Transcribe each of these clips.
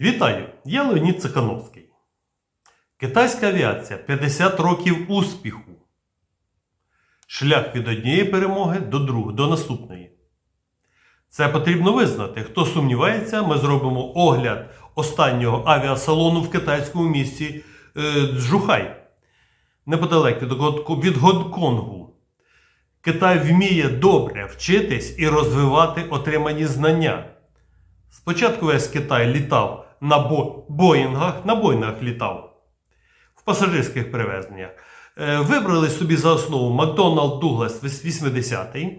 Вітаю! Я Леонід Цихановський. Китайська авіація 50 років успіху. Шлях від однієї перемоги до другої, до наступної. Це потрібно визнати. Хто сумнівається, ми зробимо огляд останнього авіасалону в китайському місті е, Джухай, неподалеку від Гонк- від Гонконгу. Китай вміє добре вчитись і розвивати отримані знання. Спочатку весь Китай літав на бо- Боїнгах, на Боїнгах літав в пасажирських перевезеннях. Е, Вибрали собі за основу Макдоналд Дуглас 80-й.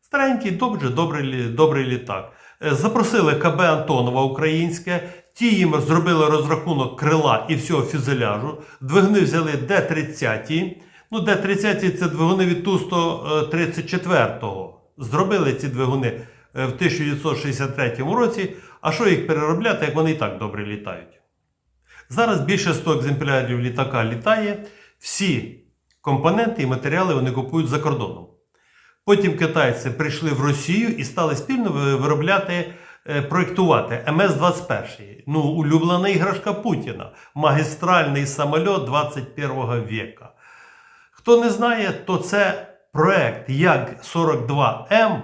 Старенький, добре, добрий, добрий літак. Е, Запросили КБ Антонова українське. Ті їм зробили розрахунок крила і всього фюзеляжу. Двигуни взяли Д-30. Ну, Д-30 це двигуни від Ту-134. Зробили ці двигуни е, в 1963 році. А що їх переробляти, як вони і так добре літають? Зараз більше 100 екземплярів літака літає. Всі компоненти і матеріали вони купують за кордоном. Потім китайці прийшли в Росію і стали спільно виробляти, е, проєктувати МС-21. Ну, улюблена іграшка Путіна. Магістральний самольот 21 века. Хто не знає, то це проект Як-42М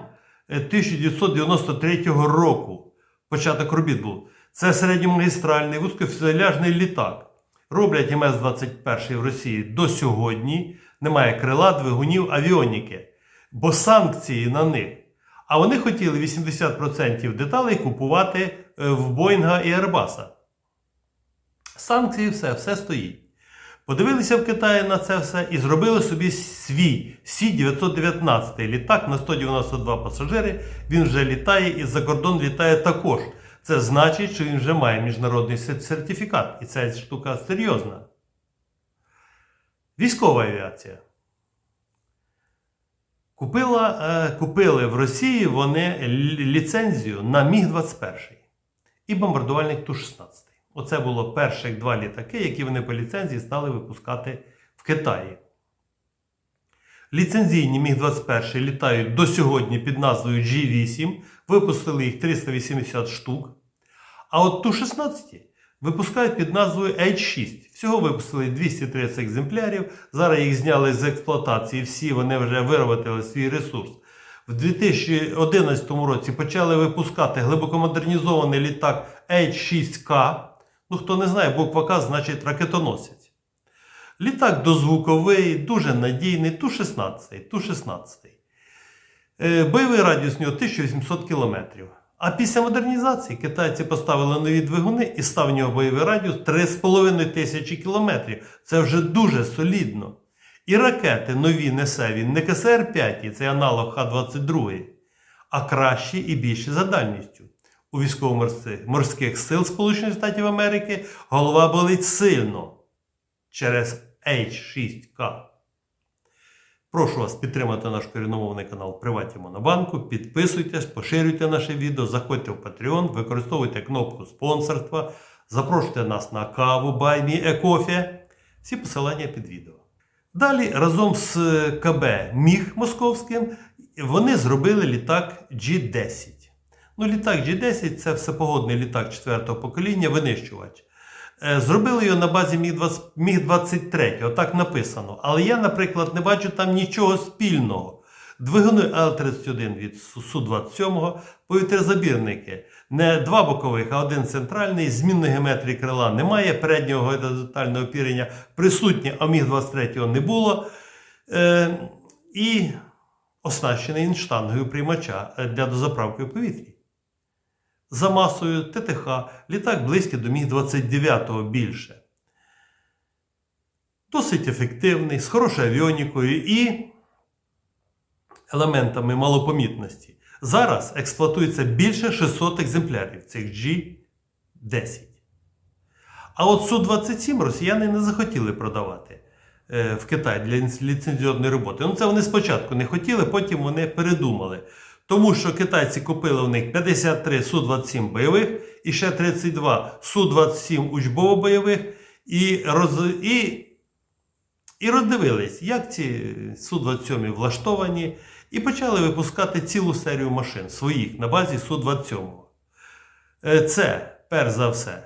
1993 року. Початок робіт був. Це середньомагістральний вузькофюзеляжний літак. Роблять МС-21 в Росії до сьогодні. Немає крила, двигунів, авіоніки. Бо санкції на них. А вони хотіли 80% деталей купувати е, в Боїнга і Ербаса. Санкції все, все стоїть. Подивилися в Китаї на це все і зробили собі свій Сі-919 літак на 192 пасажири. Він вже літає і за кордон літає також. Це значить, що він вже має міжнародний сертифікат. І ця штука серйозна. Військова авіація. Купила, е, купили в Росії вони ліцензію на Міг-21 і бомбардувальник Ту-16. Оце було перших два літаки, які вони по ліцензії стали випускати в Китаї. Ліцензійні Міг-21 літають до сьогодні під назвою G8, випустили їх 380 штук. А от Ту-16 випускають під назвою H6. Всього випустили 230 екземплярів. Зараз їх зняли з експлуатації. Всі вони вже виробили свій ресурс. В 2011 році почали випускати глибокомодернізований літак H6K. Ну, хто не знає, буква К значить ракетоносець. Літак дозвуковий, дуже надійний, Ту-16. Ту-16. Е, Бойовий радіус нього 1800 км. А після модернізації китайці поставили нові двигуни і став у нього бойовий радіус 3,5 тисячі кілометрів. Це вже дуже солідно. І ракети нові несе він не КСР-5, це аналог Х-22, а кращі і більші за дальністю. У військово-морських сил Сполучених Штатів Америки голова болить сильно через H6К. Прошу вас підтримати наш коріномовний канал Приваті Монобанку. Підписуйтесь, поширюйте наше відео, заходьте в Patreon, використовуйте кнопку спонсорства, запрошуйте нас на каву Баймі Екофе. Всі посилання під відео. Далі разом з КБ Міг Московським вони зробили літак G10. Ну, літак G10 це всепогодний літак четвертого покоління, винищувач. Е, Зробили його на базі Міг-20 Міг-23, отак написано. Але я, наприклад, не бачу там нічого спільного. Двигуни Л-31 від Су-27, повітрязабірники. Не два бокових, а один центральний, змінної геометрії крила немає, переднього горизонтального опірення присутнє, а Міг-23 не було. Е, і оснащений він штангою приймача е, для дозаправки в повітрі. За масою ТТХ літак близький до Міг-29 більше. Досить ефективний, з хорошою авіонікою і елементами малопомітності. Зараз експлуатується більше 600 екземплярів цих G10. А от Су-27 росіяни не захотіли продавати е, в Китай для ліц- ліцензіонної роботи. Ну, це вони спочатку не хотіли, потім вони передумали. Тому що китайці купили у них 53 Су-27 бойових і ще 32 Су-27 учбово-бойових і, роз... і, і роздивились, як ці Су-27 влаштовані, і почали випускати цілу серію машин своїх на базі Су-27. Е, Це перш за все,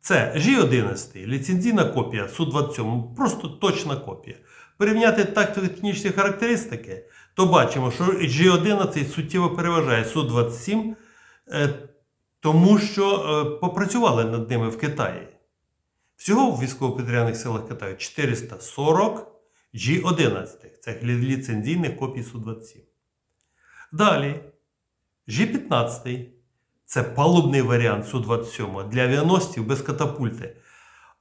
це G11, ліцензійна копія Су-27, просто точна копія. Порівняти тактико-технічні характеристики, то бачимо, що G11 суттєво переважає Су-27, е, тому що е, попрацювали над ними в Китаї. Всього в військово-підрядних силах Китаю 440 G11. Це ліцензійних копій Су-27. Далі G15 це палубний варіант Су-27 для авіаносців без катапульти.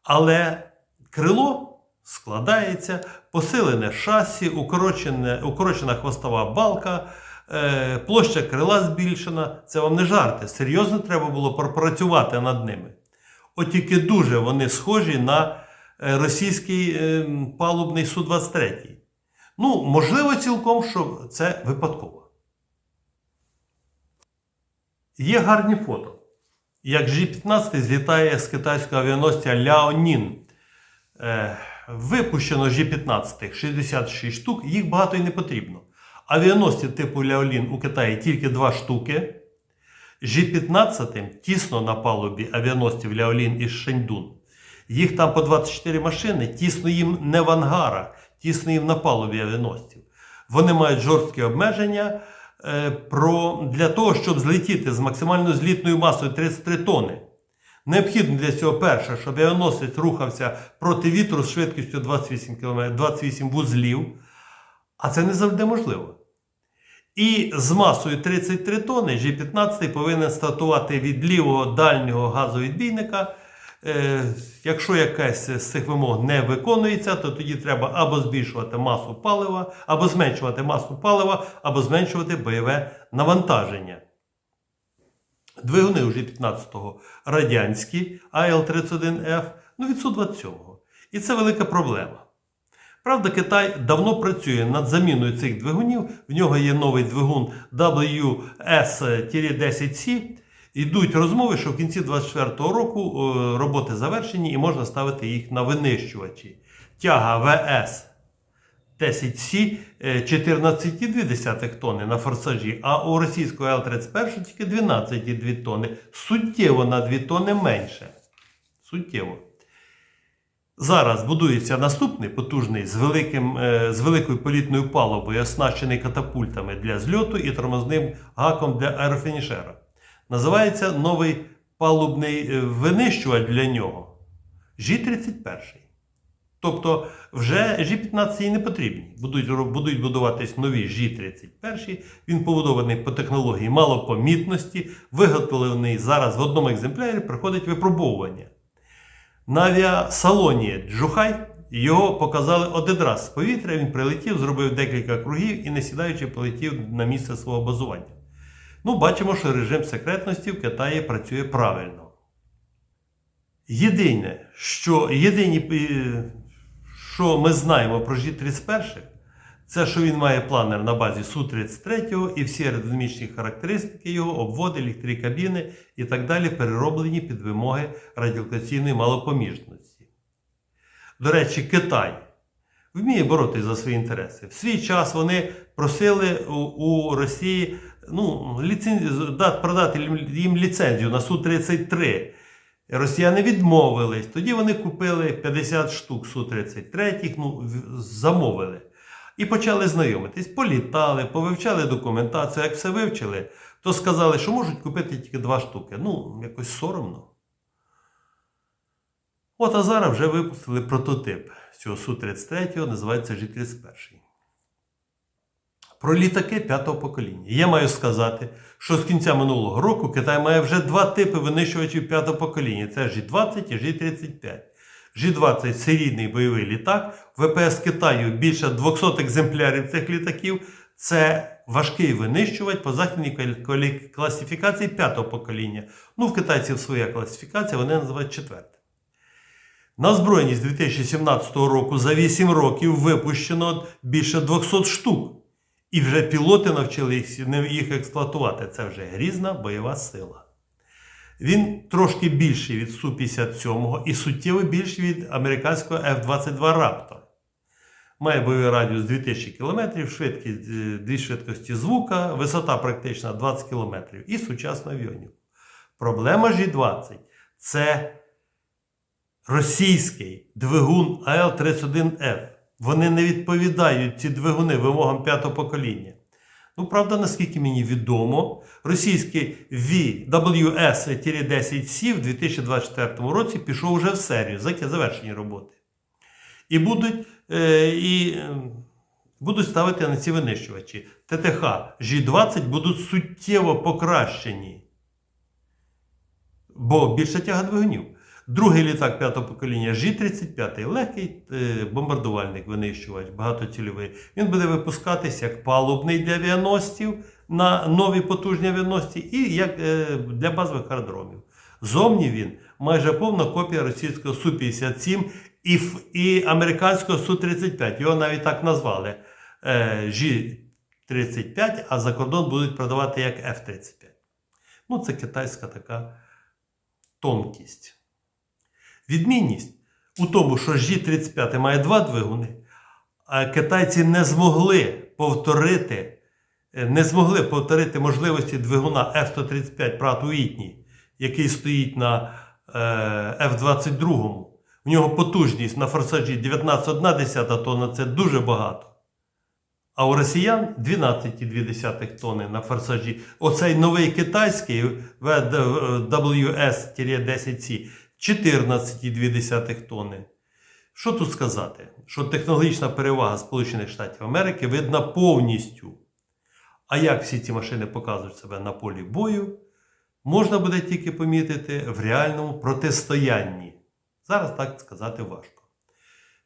Але крило складається, посилене шасі, укорочене, укорочена хвостова балка, е, площа крила збільшена. Це вам не жарти. Серйозно треба було пропрацювати над ними. От тільки дуже вони схожі на е, російський е, палубний Су-23. Ну, можливо, цілком, що це випадково. Є гарні фото. Як G-15 злітає з китайського авіаносця Ляонін. Е, випущено G-15 66 штук, їх багато і не потрібно. Авіаносці типу Ляолін у Китаї тільки 2 штуки. G-15 тісно на палубі авіаносців Ляолін і Шеньдун. Їх там по 24 машини, тісно їм не в ангарах, тісно їм на палубі авіаносців. Вони мають жорсткі обмеження е, про, для того, щоб злетіти з максимальною злітною масою 33 тони. Необхідно для цього перше, щоб авіаносець рухався проти вітру з швидкістю 28 км, 28 вузлів, а це не завжди можливо. І з масою 33 тони G-15 повинен стартувати від лівого дальнього газовідбійника. Е, якщо якась з цих вимог не виконується, то тоді треба або збільшувати масу палива, або зменшувати масу палива, або зменшувати бойове навантаження. Двигуни у G-15 радянські АЛ-31Ф, ну від Су-27. І це велика проблема. Правда, Китай давно працює над заміною цих двигунів. В нього є новий двигун WS-10C. Йдуть розмови, що в кінці 2024 року е, роботи завершені і можна ставити їх на винищувачі. Тяга ВС 10С 14,2 тонни на форсажі, а у російського Л-31 тільки 12,2 тонни. Суттєво на 2 тонни менше. Суттєво. Зараз будується наступний потужний з, великим, е, з великою політною палубою, оснащений катапультами для зльоту і тормозним гаком для аерофінішера. Називається новий палубний е, винищувач для нього Ж-31. Тобто вже Ж-15 не потрібні. Будуть, будуть будуватись нові Ж-31. Він побудований по технології малопомітності, виготовлений зараз в одному екземплярі, проходить випробовування. На авіасалоні Джухай його показали один раз з повітря. Він прилетів, зробив декілька кругів і, не сідаючи, полетів на місце свого базування. Ну, бачимо, що режим секретності в Китаї працює правильно. Єдине, що єдині, е, що ми знаємо про Ж-31, це що він має планер на базі Су-33 і всі аеродинамічні характеристики його, обводи, електрі кабіни і так далі перероблені під вимоги радіолокаційної малопоміжності. До речі, Китай вміє боротися за свої інтереси. В свій час вони просили у, у Росії ну, ліцензію, продати їм ліцензію на Су-33. Росіяни відмовились. Тоді вони купили 50 штук Су-33, ну, замовили. І почали знайомитись. Політали, повивчали документацію. Як все вивчили, то сказали, що можуть купити тільки два штуки. Ну, якось соромно. От а зараз вже випустили прототип цього Су-33, називається Ж-31. Про літаки п'ятого покоління. Я маю сказати, що з кінця минулого року Китай має вже два типи винищувачів п'ятого покоління: це Ж-20 і Ж-35. Ж-20 серійний бойовий літак. ВПС Китаю більше 200 екземплярів цих літаків. Це важкий винищувач по західній класифікації п'ятого покоління. Ну, в китайців своя класифікація, вони називають четверте. На озброєнні з 2017 року за 8 років випущено більше 200 штук. І вже пілоти навчили їх експлуатувати. Це вже грізна бойова сила. Він трошки більший від Су-57 і суттєво більший від американського F-22 Raptor. Має бойовий радіус 2000 км, швидкість дві швидкості звука, висота практично 20 км і сучасну авіоніку. Проблема G20 це російський двигун АЛ-31F. Вони не відповідають ці двигуни вимогам п'ятого покоління. Ну, правда, наскільки мені відомо, російський VWS-10C в 2024 році пішов вже в серію за завершені роботи. І будуть, е, і, е, будуть ставити на ці винищувачі. ТТХ G20 будуть суттєво покращені. Бо більше тяга двигунів. Другий літак п'ятого покоління G-35, легкий е, бомбардувальник винищувач, багатоцільовий. Він буде випускатися як палубний для авіаносців на нові потужні авіаносці і як е, для базових аеродромів. Зовні він майже повна копія російського Су-57 і, і американського Су-35. Його навіть так назвали е, G-35, а за кордон будуть продавати як F-35. Ну, це китайська така тонкість. Відмінність у тому, що G35 має два двигуни, а китайці не змогли повторити, е, не змогли повторити можливості двигуна F-135 Pratt Whitney, який стоїть на е, F-22. В нього потужність на форсажі 19,1 тонна це дуже багато. А у росіян 12,2 тонни на форсажі. Оцей новий китайський WS-10C 14,2 тонни. Що тут сказати? Що технологічна перевага Сполучених Штатів Америки видна повністю. А як всі ці машини показують себе на полі бою, можна буде тільки помітити в реальному протистоянні. Зараз так сказати важко.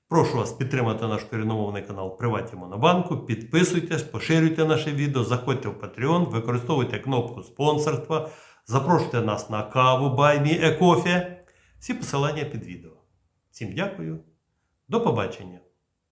Прошу вас підтримати наш коріномовний канал Приваті Монобанку. Підписуйтесь, поширюйте наше відео, заходьте в Patreon, використовуйте кнопку спонсорства, запрошуйте нас на каву Баймі Екофі. Всі посилання під відео. Всім дякую. До побачення!